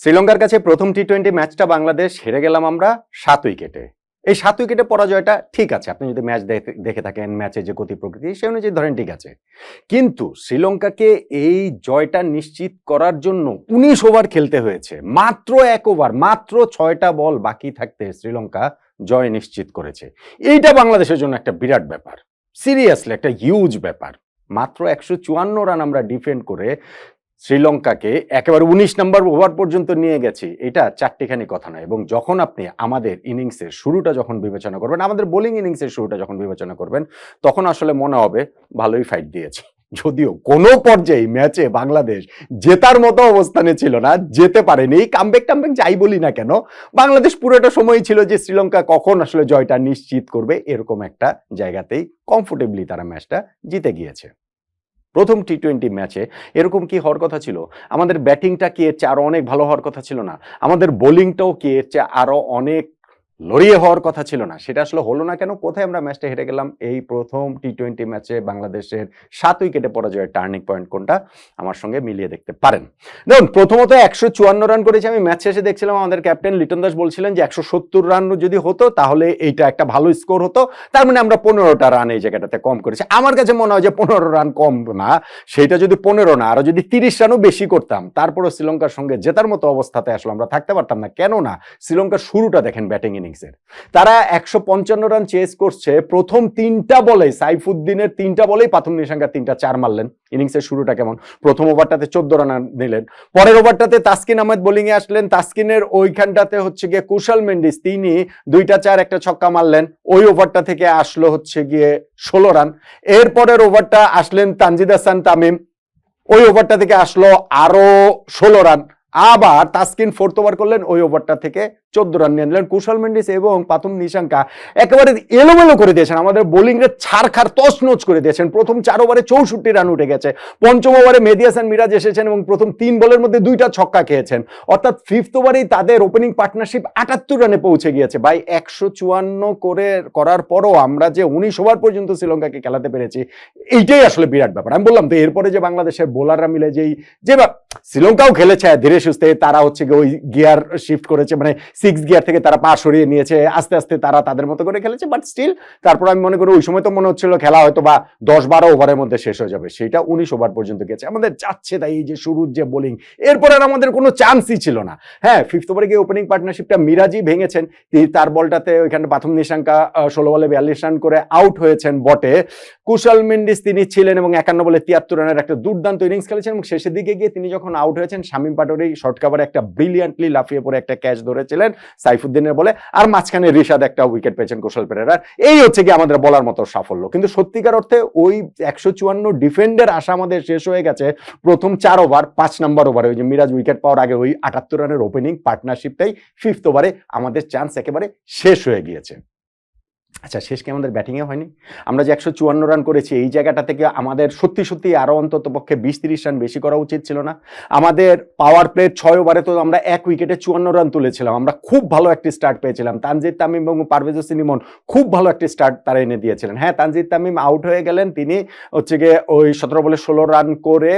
শ্রীলঙ্কার কাছে প্রথম টি টোয়েন্টি ম্যাচটা বাংলাদেশ হেরে গেলাম আমরা সাত উইকেটে। এই সাত উইকেটে পরাজয়টা ঠিক আছে, আপনি যদি ম্যাচ দেখে থাকেন ম্যাচে যে গতি প্রকৃতি, সে অনুযায়ী ধরেন ঠিক আছে। কিন্তু শ্রীলঙ্কাকে এই জয়টা নিশ্চিত করার জন্য উনিশ ওভার খেলতে হয়েছে। মাত্র এক ওভার মাত্র ছয়টা বল বাকি থাকতে শ্রীলঙ্কা জয় নিশ্চিত করেছে। এইটা বাংলাদেশের জন্য একটা বিরাট ব্যাপার। সিরিয়াসলি একটা হিউজ ব্যাপার। মাত্র একশো চুয়ান্ন রান আমরা ডিফেন্ড করে শ্রীলঙ্কাকে একেবারে উনিশ নম্বর ওভার পর্যন্ত নিয়ে গেছি, এটা চারটিখানি কথা নয়। এবং যখন আপনি আমাদের ইনিংসের শুরুটা যখন বিবেচনা করবেন, আমাদের বোলিং ইনিংসের শুরুটা যখন বিবেচনা করবেন, তখন আসলে মনে হবে ভালোই ফাইট দিয়েছে। যদিও কোনো পর্যায়ে ম্যাচে বাংলাদেশ জেতার মতো অবস্থানে ছিল না, যেতে পারেনি। কামব্যাক টামব্যাক যাই বলি না কেন, বাংলাদেশ পুরোটা সময় ছিল যে শ্রীলঙ্কা কখন আসলে জয়টা নিশ্চিত করবে, এরকম একটা জায়গাতেই কমফোর্টেবলি তারা ম্যাচটা জিতে গিয়েছে। প্রথম টি টোয়েন্টি ম্যাচে এরকম কি হওয়ার কথা ছিল? আমাদের ব্যাটিংটা কি এর চেয়ে আরও অনেক ভালো হওয়ার কথা ছিল না? আমাদের বোলিংটাও কি এর চেয়ে আরও অনেক লড়িয়ে হওয়ার কথা ছিল না। সেটা আসলে হলো না কেন? কোথায় আমরা ম্যাচটা হেরে গেলাম? এই প্রথম টি টোয়েন্টি ম্যাচে বাংলাদেশের সাত উইকেটে পরাজয়ের টার্নিং পয়েন্ট কোনটা? আমার সঙ্গে মিলিয়ে দেখতে পারেন। দেখুন, প্রথমত একশো চুয়ান্ন রান করেছে। আমি ম্যাচ শেষে দেখছিলাম আমাদের ক্যাপ্টেন লিটন দাস বলছিলেন যে একশো সত্তর রান যদি হতো, তাহলে এইটা একটা ভালো স্কোর হতো। তার মানে আমরা পনেরোটা রান এই জায়গাটাতে কম করেছি। আমার কাছে মনে হয় যে পনেরো রান কম না। সেটা যদি পনেরো না, আরও যদি তিরিশ রানও বেশি করতাম তারপরে শ্রীলঙ্কার সঙ্গে জেতার মতো অবস্থাতে আসলে আমরা থাকতে পারতাম না। কেন না শ্রীলঙ্কার শুরুটা দেখেন ব্যাটিং ইনিংসের। তারা একশো পঞ্চান্ন রান চেস করছে, প্রথম তিনটা বলে সাইফুদ্দিনের তিনটা বলেই প্রাথম নিশাঙ্কা তিনটা চার মারলেন। ইনিংসের শুরুটা কেমন? প্রথম ওভারটাতে চোদ্দ রান নিলেন। পরের ওভারটাতে তাসকিন আহমেদ বোলিং এ আসলেন। তাসকিনের ওইখানটাতে হচ্ছে গিয়ে কুশল মেন্ডিস, তিনি দুইটা চার, একটা ছক্কা মারলেন। ওই ওভারটা থেকে আসলো হচ্ছে গিয়ে ষোলো রান। এরপরের ওভারটা আসলেন তানজিদ হাসান তামিম। ওই ওভারটা থেকে আসলো আরও ষোলো রান। আবার তাসকিন ফোর্থ ওভার করলেন, ওই ওভারটা থেকে চোদ্দ রান নিয়ে নিলেন কুশল মেন্ডিস এবং পাতুম নিশাঙ্কা। একেবারে এলোমেলো করে দিয়েছেন। আমাদের বোলিং রে ছাড়খার তছনছ করে দিয়েছেন। প্রথম চার ওভারে চৌষট্টি রান উঠে গেছে। পঞ্চম ওভারে মেহেদি হাসান মিরাজ এসেছেন এবং প্রথম তিন বলের মধ্যে দুইটা ছক্কা খেয়েছেন। অর্থাৎ ফিফথ ওভারেই তাদের ওপেনিং পার্টনারশিপ আটাত্তর রানে পৌঁছে গিয়েছে। ভাই একশো চুয়ান্ন করে করার পরও আমরা যে উনিশ ওভার পর্যন্ত শ্রীলঙ্কাকে খেলাতে পেরেছি, এইটাই আসলে বিরাট ব্যাপার। আমি বললাম তো, এরপরে যে বাংলাদেশের বোলাররা মিলে যেই যে শ্রীলঙ্কাও খেলেছে ধীরে সুস্থে। তারা হচ্ছে গিয়ে ওই গিয়ার শিফট করেছে। মানে সিক্স গিয়ার থেকে তারা পা সরিয়ে নিয়েছে, আস্তে আস্তে তারা তাদের মতো করে খেলেছে বাট স্টিল তারপর আমি মনে করি ওই সময় তো মনে হচ্ছিল খেলা হয়তো বা দশ বারো ওভারের মধ্যে শেষ হয়ে যাবে সেটা উনিশ ওভার পর্যন্ত গেছে, আমাদের যাচ্ছে তাই এই যে শুরুর যে বোলিং এরপর আর আমাদের কোনো চান্সই ছিল না। হ্যাঁ ফিফথ ওভারে গিয়ে ওপেনিং পার্টনারশিপটা মিরাজি ভেঙেছেন তার বলটাতে ওইখানে প্রথম নিশাঙ্কা ষোলো বলে বিয়াল্লিশ রান করে আউট হয়েছেন বটে। কুশল মেন্ডিস তিনি ছিলেন এবং একান্ন বলে তিয়াত্তর রানের একটা দুর্দান্ত ইনিংস খেলেছেন এবং শেষের দিকে গিয়ে তিনি যখন আউট হয়েছেন, শামীম পাটোরি শর্ট কাভারে একটা ব্রিলিয়ান্টলি লাফিয়ে পড়ে একটা ক্যাচ ধরেছিলেন। সাইফুদ্দিনের বলে, আর মাঝখানে রিশাদ একটা উইকেট পেয়েছেন কৌশল পেরেরার। এই হচ্ছে কি আমাদের বলার মতো সাফল্য। কিন্তু সত্যিকার অর্থে ওই একশো চুয়ান্ন ডিফেন্ডের আশা আমাদের শেষ হয়ে গেছে। প্রথম চার ওভার পাঁচ নম্বর ওভারে ওই যে মিরাজ উইকেট পাওয়ার আগে ওই আটাত্তর রানের ওপেনিং পার্টনারশিপটাই ফিফথ ওভারে আমাদের চান্স একেবারে শেষ হয়ে গিয়েছে। আচ্ছা শেষ কি আমাদের ব্যাটিংয়ে হয়নি? আমরা যে একশো চুয়ান্ন রান করেছি, এই জায়গাটা থেকে আমাদের সত্যি সত্যি আরও অন্তত পক্ষে বিশ তিরিশ রান বেশি করা উচিত ছিল না। আমাদের পাওয়ার প্লে ছয় ওভারে তো আমরা এক উইকেটে চুয়ান্ন রান তুলেছিলাম। আমরা খুব ভালো একটি স্টার্ট পেয়েছিলাম। তানজিদ তামিম এবং পারভেজ হোসেন ইমন খুব ভালো একটি স্টার্ট তারা এনে দিয়েছিলেন। হ্যাঁ তানজিদ তামিম আউট হয়ে গেলেন, তিনি হচ্ছে গিয়ে ওই সতেরো বলে ষোলো রান করে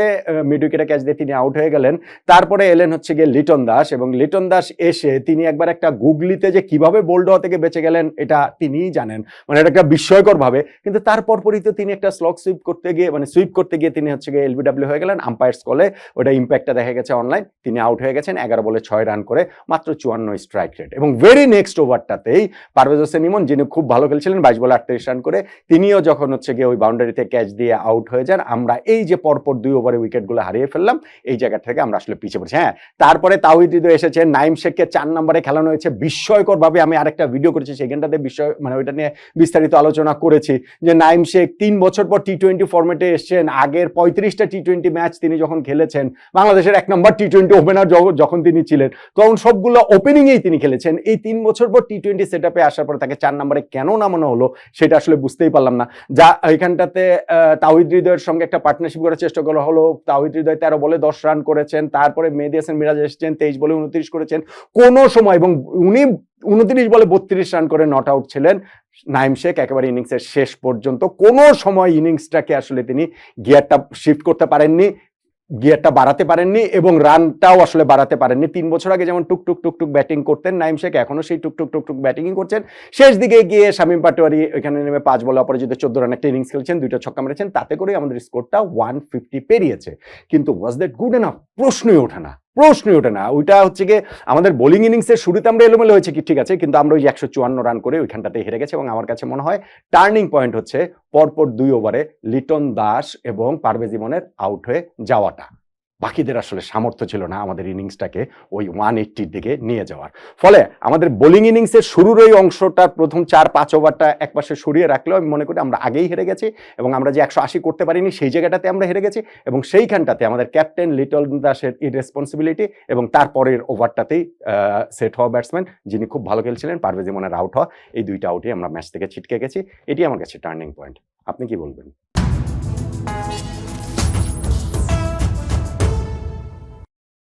মিড উইকেটে ক্যাচ দিয়ে তিনি আউট হয়ে গেলেন। তারপরে এলেন হচ্ছে গিয়ে লিটন দাস এবং লিটন দাস এসে তিনি একবার একটা গুগলিতে যে কীভাবে বোল্ড হওয়া থেকে বেঁচে গেলেন, এটা তিনিই জানেন। মানে এটা একটা বিস্ময়কর ভাবে কিন্তু তারপর পরই তো তিনি একটা স্লক সুইপ করতে গিয়ে মানে সুইপ করতে গিয়ে তিনি হচ্ছে গিয়ে এলবিডব্লিউ হয়ে গেলেন। আম্পায়ার্স কলে ওটা ইম্প্যাক্টটা দেখা গেছে অনলাইন তিনি আউট হয়ে গেছেন, এগারো বলে ছয় রান করে মাত্র চুয়ান্ন স্ট্রাইক রেট এবং ভেরি নেক্সট ওভারটাতেই পারভেজ হোসেন ইমন, যিনি খুব ভালো খেলছিলেন, বাইশ বলে আটত্রিশ রান করে, তিনিও যখন হচ্ছে গিয়ে ওই বাউন্ডারিতে ক্যাচ দিয়ে আউট হয়ে যান, আমরা এই যে পরপর দুই ওভারে উইকেটগুলো হারিয়ে ফেললাম, এই জায়গা থেকে আমরা আসলে পিছিয়ে পড়ছি। হ্যাঁ তারপরে তাওহিদ এসেছে, নাইম শেখকে চার নম্বরে খেলানো হয়েছে। বিস্ময়কর ভাবে আমি আরেকটা ভিডিও করেছি, সেখানটাতে বিস্ময় মানে ওইটা নিয়ে বিস্তারিত আলোচনা করেছি যে নাইম শেখ তিন বছর পর টি টোয়েন্টি ফর্মেটে এসছেন। আগের পঁয়ত্রিশটা টি টোয়েন্টি ম্যাচ তিনি যখন খেলেছেন বাংলাদেশের এক নম্বর টি টোয়েন্টি ওপেনার যখন তিনি ছিলেন তখন সবগুলো ওপেনিংয়েই তিনি খেলেছেন। এই তিন বছর পর টি টোয়েন্টি সেট আপে আসার পর তাকে চার নম্বরে কেন নামানো হলো সেটা আসলে বুঝতেই পারলাম না। যা এখানটাতে আহ, তাওহিদ হৃদয়ের সঙ্গে একটা পার্টনারশিপ করার চেষ্টা করা হলো। তাওহিদ হৃদয় তেরো বলে দশ রান করেছেন। তারপরে মেহেদি হাসান মিরাজ এসেছেন তেইশ বলে উনত্রিশ করেছেন। কোনো সময় এবং উনি উনত্রিশ বলে বত্রিশ রান করে নট আউট ছিলেন নাইম শেখ, একেবারে ইনিংসের শেষ পর্যন্ত। কোনো সময় ইনিংসটাকে আসলে তিনি গিয়ারটা শিফট করতে পারেননি, গিয়ারটা বাড়াতে পারেননি এবং রানটাও আসলে বাড়াতে পারেননি। তিন বছর আগে যেমন টুক টুক টুক টুক ব্যাটিং করতেন, নাইম শেখ এখনও সেই টুক টুক টুক ব্যাটিংই করছেন। শেষ দিকে গিয়ে শামীম পাটোয়ারি এখানে নেমে পাঁচ বলে অপরাজিত চোদ্দ রানের একটা ইনিংস খেলছেন, দুইটা ছক্কা মেরেছেন। তাতে করে আমাদের স্কোরটা ওয়ান ফিফটি পেরিয়েছে। কিন্তু ওয়াজ দ্যাট গুড এনাফ প্রশ্নই ওঠে না। প্রশ্নই ওটা না। ওইটা হচ্ছে গিয়ে আমাদের বোলিং ইনিংসের শুরুতে আমরা এলোমেলো হয়েছে, কি ঠিক আছে? কিন্তু আমরা ওই একশো চুয়ান্ন রান করে ওইখানটাতে হেরে গেছে এবং আমার কাছে মনে হয় টার্নিং পয়েন্ট হচ্ছে পরপর দুই ওভারে লিটন দাস এবং পারভেজ ইমনের আউট হয়ে যাওয়াটা। বাকিদের আসলে সামর্থ্য ছিল না আমাদের ইনিংসটাকে ওই ওয়ান এইট্টির দিকে নিয়ে যাওয়ার। ফলে আমাদের বোলিং ইনিংসের শুরুর ওই অংশটা, প্রথম চার, পাঁচ ওভারটা একপাশে সরিয়ে রাখলেও আমি মনে করি আমরা আগেই হেরে গেছি এবং আমরা যে একশো আশি করতে পারিনি সেই জায়গাটাতে আমরা হেরে গেছি এবং সেইখানটাতে আমাদের ক্যাপ্টেন লিটল দাসের ইরেসপন্সিবিলিটি এবং তারপরের ওভারটাতেই সেট হওয়া ব্যাটসম্যান যিনি খুব ভালো খেলছিলেন, পারভেজ ইমনের আউট হওয়া, এই দুইটা আউটই আমরা ম্যাচ থেকে ছিটকে গেছি। এটি আমার কাছে টার্নিং পয়েন্ট আপনি কি বলবেন?